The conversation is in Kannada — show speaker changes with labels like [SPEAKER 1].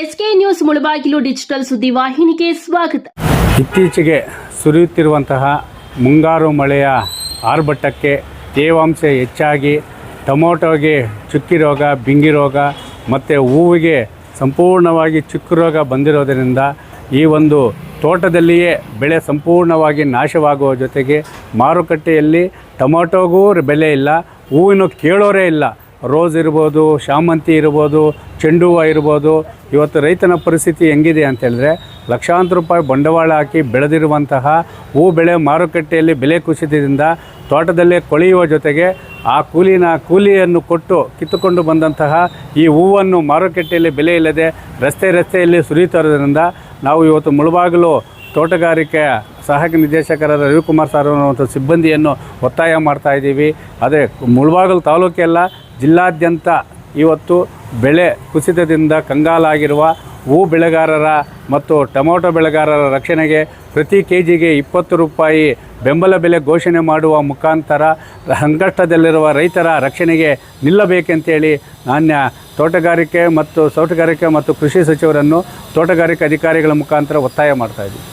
[SPEAKER 1] ಎಸ್ಕೆ ನ್ಯೂಸ್ ಮುಳಬಾಗಿಲು ಡಿಜಿಟಲ್ ಸುದ್ದಿ ವಾಹಿನಿಗೆ ಸ್ವಾಗತ.
[SPEAKER 2] ಇತ್ತೀಚೆಗೆ ಸುರಿಯುತ್ತಿರುವಂತಹ ಮುಂಗಾರು ಮಳೆಯ ಆರ್ಭಟಕ್ಕೆ ತೇವಾಂಶ ಹೆಚ್ಚಾಗಿ ಟೊಮೊಟೊಗೆ ಚುಕ್ಕಿ ರೋಗ, ಬಿಂಗಿ ರೋಗ ಮತ್ತು ಹೂವಿಗೆ ಸಂಪೂರ್ಣವಾಗಿ ಚುಕ್ಕು ರೋಗ ಬಂದಿರೋದರಿಂದ ಈ ಒಂದು ತೋಟದಲ್ಲಿಯೇ ಬೆಳೆ ಸಂಪೂರ್ಣವಾಗಿ ನಾಶವಾಗುವ ಜೊತೆಗೆ ಮಾರುಕಟ್ಟೆಯಲ್ಲಿ ಟೊಮೊಟೊಗೂ ಬೆಲೆ ಇಲ್ಲ, ಹೂವಿನ ಕೇಳೋರೇ ಇಲ್ಲ. ರೋಸ್ ಇರ್ಬೋದು, ಶಾಮಂತಿ ಇರ್ಬೋದು ಚೆಂಡು ಹೂವು ಇರ್ಬೋದು, ಇವತ್ತು ರೈತನ ಪರಿಸ್ಥಿತಿ ಹೆಂಗಿದೆ ಅಂತ ಹೇಳಿದ್ರೆ ಲಕ್ಷಾಂತರ ರೂಪಾಯಿ ಬಂಡವಾಳ ಹಾಕಿ ಬೆಳೆದಿರುವಂತಹ ಹೂ ಬೆಳೆ ಮಾರುಕಟ್ಟೆಯಲ್ಲಿ ಬೆಲೆ ಕುಸಿತದಿಂದ ತೋಟದಲ್ಲೇ ಕೊಳೆಯುವ ಜೊತೆಗೆ ಆ ಕೂಲಿನ ಕೂಲಿಯನ್ನು ಕೊಟ್ಟು ಕಿತ್ತುಕೊಂಡು ಬಂದಂತಹ ಈ ಹೂವನ್ನು ಮಾರುಕಟ್ಟೆಯಲ್ಲಿ ಬೆಲೆ ಇಲ್ಲದೆ ರಸ್ತೆ ರಸ್ತೆಯಲ್ಲಿ ಸುರಿಯುತ್ತಿರೋದ್ರಿಂದ ನಾವು ಇವತ್ತು ಮುಳುಬಾಗಿಲು ತೋಟಗಾರಿಕೆ ಸಹಾಯಕ ನಿರ್ದೇಶಕರಾದ ರವಿಕುಮಾರ್ ಸರ್ ಅನ್ನುವಂಥ ಸಿಬ್ಬಂದಿಯನ್ನು ಒತ್ತಾಯ ಮಾಡ್ತಾ ಇದ್ದೀವಿ. ಅದೇ ಮುಳುಬಾಗಿಲು ತಾಲೂಕೆಲ್ಲ ಜಿಲ್ಲಾದ್ಯಂತ ಇವತ್ತು ಬೆಳೆ ಕುಸಿತದಿಂದ ಕಂಗಾಲಾಗಿರುವ ಹೂ ಬೆಳೆಗಾರರ ಮತ್ತು ಟೊಮೊಟೊ ಬೆಳೆಗಾರರ ರಕ್ಷಣೆಗೆ ಪ್ರತಿ ಕೆ ಜಿಗೆ ಇಪ್ಪತ್ತು ರೂಪಾಯಿ ಬೆಂಬಲ ಬೆಲೆ ಘೋಷಣೆ ಮಾಡುವ ಮುಖಾಂತರ ಸಂಕಷ್ಟದಲ್ಲಿರುವ ರೈತರ ರಕ್ಷಣೆಗೆ ನಿಲ್ಲಬೇಕೆಂತೇಳಿ ನಾಣ್ಯ ತೋಟಗಾರಿಕೆ ಮತ್ತು ತೋಟಗಾರಿಕೆ ಮತ್ತು ಕೃಷಿ ಸಚಿವರನ್ನು ತೋಟಗಾರಿಕೆ ಅಧಿಕಾರಿಗಳ ಮುಖಾಂತರ ಒತ್ತಾಯ ಮಾಡ್ತಾ ಇದ್ದೀವಿ.